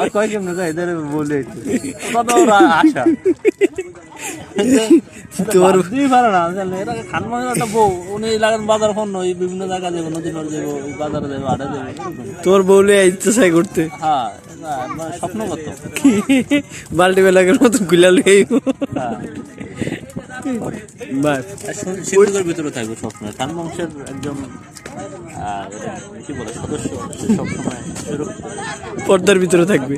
আর কয় কেমন কয় এদের বলে কত আশা। তোর পারে না খান বউ উনি লাগান বাজার ফোন ওই বিভিন্ন জায়গা যাব নদী পাড়ে যাব ওই বাজারে যাব আড়ে যাব তোর বউলে ইচ্ছা চাই করতে। হ্যাঁ স্বপ্ন কত বাল্টি বেলাকের মতো গুলাল হ্যাঁ। বাস। সিন্ধুকের ভিতরে থাকবে সবসময় খান বংশের এটা কি বলে সদস্য সবসময় পর্দার ভিতরে থাকবে।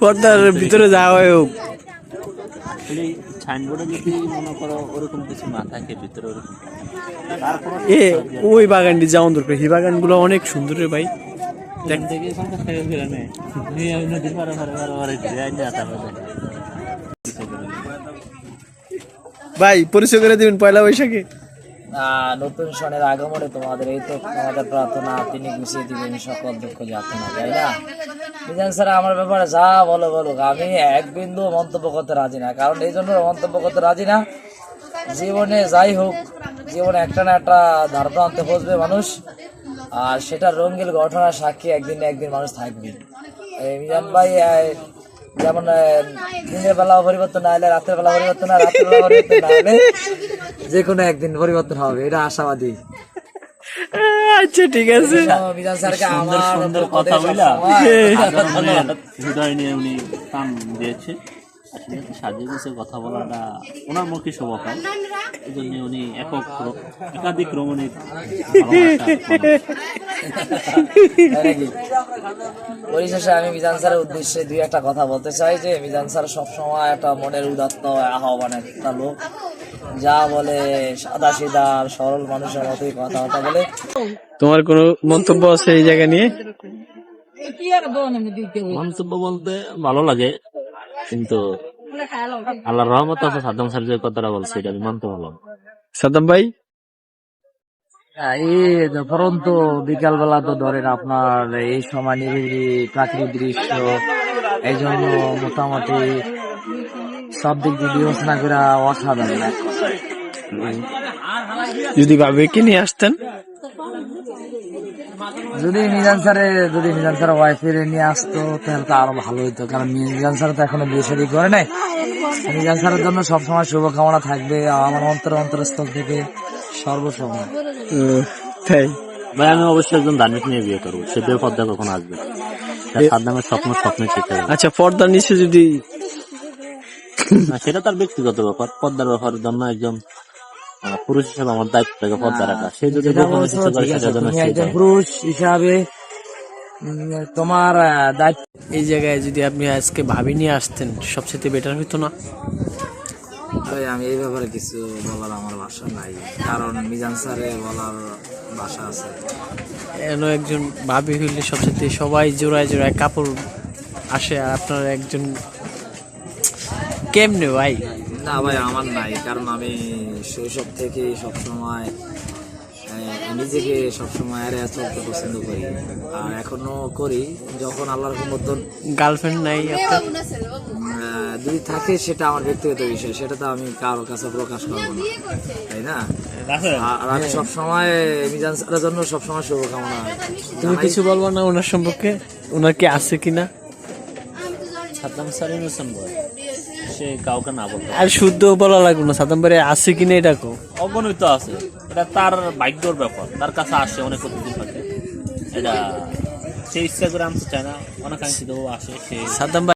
পর্দার ভিতরে যাওয়া হয় হোক। এ ওই বাগানটি যাওয়ান দরকার। এই বাগানগুলো অনেক সুন্দর রে ভাই। দেখ ভাই, পরিচয় করে দিবেন, পয়লা বৈশাখে? নতুন সনের আগমনে তোমাদের এই তো তোমাদের প্রার্থনা, তিনি গুছিয়ে দিবেন সকল দুঃখ যাতনা তাই না? মিজান স্যার, আমার ব্যাপারে যা বলো বলো আমি এক বিন্দু মন্তব্য করতে রাজি না, কারণ এই জন্য মন্তব্য করতে রাজি না। জীবনে যাই হোক, জীবনে একটা না একটা ধারণা আনতে বসবে মানুষ, আর সেটা রঙ্গিল ঘটনার সাক্ষী একদিন না একদিন মানুষ থাকবে। মিজান ভাই যেমন দিনের বেলা পরিবর্তন না হলে রাতের বেলা পরিবর্তন না রাতের বেলা পরিবর্তন না হলে যে কোনো একদিন পরিবর্তন হবে এটা আশাবাদী। আচ্ছা ঠিক আছে। সুন্দর সুন্দর কথা হৃদয় নিয়ে উনি কান দিয়েছে। সাজিয়ে গুছিয়ে কথা বলাটা ওনার মুখে শোভা পায়। এই জন্য উনি একক একাধিক রমণীর পরিশেষে আমি মিজান স্যারের উদ্দেশ্যে দুই একটা কথা বলতে চাই যে মিজান স্যার সবসময় একটা মনের উদাত্ত আহ্বান একটা লোক। যা বলে সাদা আর সরল মানুষের মতোই কথাবার্তা বলে। তোমার কোনো মন্তব্য আছে এই জায়গা নিয়ে? মন্তব্য বলতে ভালো লাগে কিন্তু আল্লাহর রহমত আছে সাদ্দাম স্যার যে কথাটা বলছে এটা আমি মানতে পারলাম সাদ্দাম ভাই? এই পরন্তু বিকাল বেলা তো ধরেন আপনার এই সময় নিরিবিলি প্রাকৃতিক দৃশ্য এই জন্য মোটামুটি সব দিক দিয়ে বিবেচনা করে অসাধারণ। যদি ভাবিকে নিয়ে আসতেন? যদি মিজান স্যারে যদি মিজান স্যার ওয়াইফের নিয়ে আসতো তাহলে তো আরও ভালো হতো কারণ মিজান স্যার তো এখনও বিয়ে শাদী করে নাই। মিজান স্যারের জন্য সবসময় শুভকামনা থাকবে আমার অন্তর অন্তরস্থল থেকে। সর্বসময় তাই। ভাই আমি অবশ্যই একজন ধার্মিক নিয়ে বিয়ে করব। সে বিয়ে পর্দা কখনো আসবে। সাদ্দামের স্বপ্ন স্বপ্নে ঠিক আচ্ছা পর্দার নিচে যদি না, সেটা তার ব্যক্তিগত ব্যাপার। পর্দার ব্যাপারের জন্য একজন পুরুষ হিসেবে আমার দায়িত্ব থাকে পর্দা রাখা। সে যদি। পুরুষ হিসাবে তোমার দায়িত্ব এই জায়গায় যদি আপনি আজকে ভাবি নিয়ে আসতেন সবচেয়ে বেটার হতো না? ভাই আমি এই ব্যাপারে কিছু বলার আমার ভাষা নাই। কারণ মিজান স্যারে বলার ভাষা আছে। এন একজন ভাবি হইলে সবচেয়ে সবাই জোড়ায় জোড়ায় কাপড় আসে আর আপনার একজন কেমনে ভাই? না ভাই আমার নাই। কারণ আমি শৈশব থেকে সবসময় নিজেকে সবসময় এড়িয়ে চলতে পছন্দ করি। আর এখনও করি যখন আল্লাহর মতন গার্লফ্রেন্ড নাই আপনার? যদি থাকে সেটা আমার ব্যক্তিগত বিষয় সেটা তো আমি কারোর কাছে প্রকাশ করব না। তাই না? আর আমি সবসময় মিজান স্যারের জন্য সবসময় শুভকামনা তুমি কিছু বলব না ওনার সম্পর্কে? ওনার কি আছে কিনা? সাদ্দাম সে কাউকে না বলতে আর শুদ্ধ বলা লাগবে না। সাদাম বাড়ি আছে কিনা এটা কো অগণিত আছে। এটা তার ভাগ্যর ব্যাপার। তার কাছে আসে অনেক অতিথি থাকে এটা সে ইচ্ছা করে আনতে চায় না অনেকাঙ্ক্ষিত আসে সে সাদাম